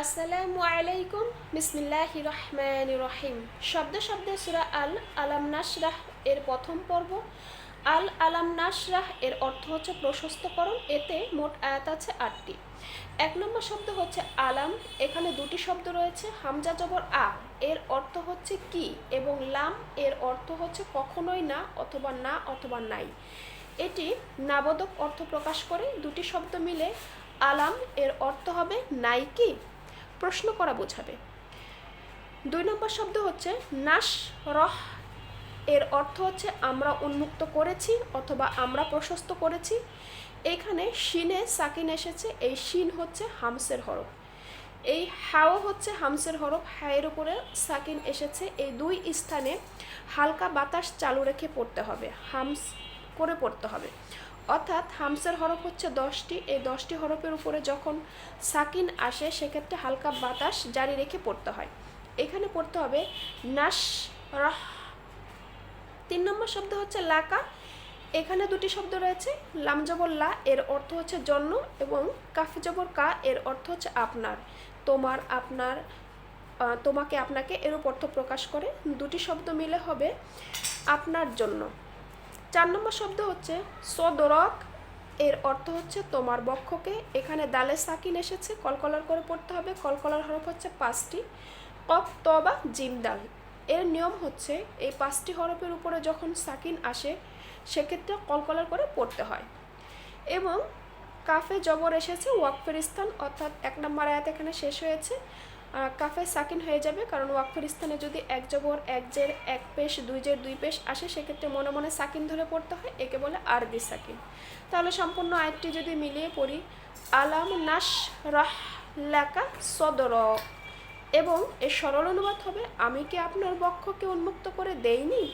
আসসালামু আলাইকুম। বিসমিল্লাহ রহমান রহিম। শব্দ শব্দে সুরা আল আলাম নাসরাহ এর প্রথম পর্ব। আল আলাম নাসরাহ এর অর্থ হচ্ছে প্রশস্তকরণ। এতে মোট আয়াত আছে আটটি। এক নম্বর শব্দ হচ্ছে আলাম। এখানে দুটি শব্দ রয়েছে, হামজা জবর আ। এর অর্থ হচ্ছে কি এবং লাম এর অর্থ হচ্ছে কখনোই না অথবা না অথবা নাই। এটি নাবোধক অর্থ প্রকাশ করে। দুটি শব্দ মিলে আলাম এর অর্থ হবে নাই কি? প্রশ্ন করা বোঝাবে। দুই নম্বর শব্দ হচ্ছে, নাশ রহ এর অর্থ হচ্ছে, আমরা উন্মুক্ত করেছি অথবা আমরা প্রশস্ত করেছি। এখানে শিনে সাকিন এসেছে, এই শিন হচ্ছে হামসের হরফ। এই হাও হচ্ছে হামসের হরফ, হায়ের উপরে সাকিন এসেছে। এই দুই স্থানে হালকা বাতাস চালু রেখে পড়তে হবে। হামস করে পড়তে হবে। অর্থাৎ হামসের হরফ হচ্ছে দশটি। এই দশটি হরফের উপরে যখন সাকিন আসে, সেক্ষেত্রে হালকা বাতাস জারি রেখে পড়তে হয়। এখানে পড়তে হবে নাস রাহ। তিন নম্বর শব্দ হচ্ছে লাকা। এখানে দুটি শব্দ রয়েছে। লাম জবর লা, এর অর্থ হচ্ছে জন্য, এবং কাফে জবর কা, এর অর্থ হচ্ছে আপনার। তোমার, আপনার তোমাকে আপনাকে এরূপ অর্থ প্রকাশ করে। দুটি শব্দ মিলে হবে আপনার জন্য। চার নম্বর শব্দ হচ্ছে সদরক। এর অর্থ হচ্ছে তোমার বক্ষকে। এখানে দালে সাকিন এসেছে, কলকলার করে পড়তে হবে। কলকলার হরফ হচ্ছে পাঁচটি। কফ তবা জিমদাল এর নিয়ম হচ্ছে এই পাঁচটি হরফের উপরে যখন সাকিন আসে, সেক্ষেত্রে কলকলার করে পড়তে হয়। এবং কাফে জবর এসেছে, ওয়াকফের স্থান, অর্থাৎ এক নম্বর আয়াত এখানে শেষ হয়েছে। কাফে সাকিন হয়ে যাবে, কারণ ওয়াকফের স্থানে যদি এক জবর, এক জের, এক পেশ, দুই জের, দুই পেশ আসে, সেক্ষেত্রে মনে মনে সাকিন ধরে পড়তে হয়, একে বলে আরবি সাকিন। তাহলে সম্পূর্ণ আয়াতটি যদি মিলিয়ে পড়ি, আলাম নাস রাহ লাকা সদর। এবং এর সরল অনুবাদ হবে, আমি কি আপনার বক্ষকে উন্মুক্ত করে দেইনি?